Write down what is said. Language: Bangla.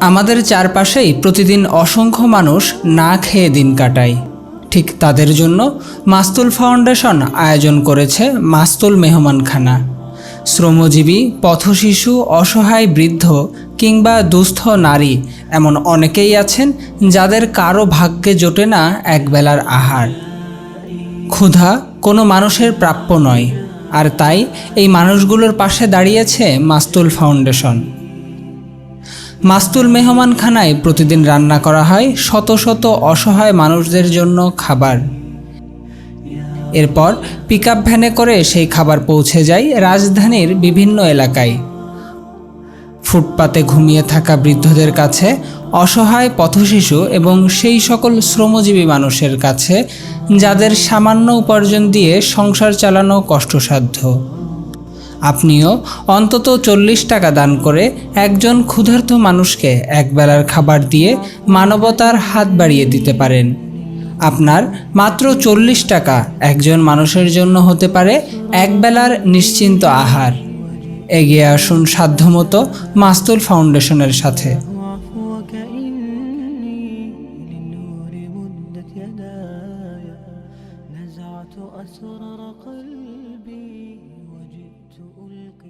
আমাদের চারপাশেই প্রতিদিন অসংখ্য মানুষ না খেয়ে দিন কাটায়। ঠিক তাদের জন্য মাস্তুল ফাউন্ডেশন আয়োজন করেছে মাস্তুল মেহমানখানা। শ্রমজীবী, পথশিশু, অসহায় বৃদ্ধ কিংবা দুস্থ নারী এমন অনেকেই আছেন যাদের কারও ভাগ্যে জোটে না একবেলার আহার। ক্ষুধা কোনো মানুষের প্রাপ্য নয়, আর তাই এই মানুষগুলোর পাশে দাঁড়িয়েছে মাস্তুল ফাউন্ডেশন। মাস্তুল মেহমানখানায় প্রতিদিন রান্না করা হয় শত শত অসহায় মানুষদের জন্য খাবার। এরপর পিক আপ ভ্যানে করে সেই খাবার পৌঁছে যায় রাজধানীর বিভিন্ন এলাকায়। ফুটপাতে ঘুমিয়ে থাকা বৃদ্ধদের কাছে, অসহায় পথশিশু এবং সেই সকল শ্রমজীবী মানুষের কাছে, যাদের সামান্য উপার্জন দিয়ে সংসার চালানো কষ্টসাধ্য। আপনিও অন্তত চল্লিশ টাকা দান করে একজন ক্ষুধার্ত মানুষকে একবেলার খাবার দিয়ে মানবতার হাত বাড়িয়ে দিতে পারেন আপনার মাত্র চল্লিশ টাকা একজন মানুষের জন্য হতে পারে একবেলার নিশ্চিন্ত আহার এগিয়ে আসুন সাধ্যমতো মাস্তুল ফাউন্ডেশনের সাথে وعفوك إني للنور مدت يداي نزعت أسرار قلبي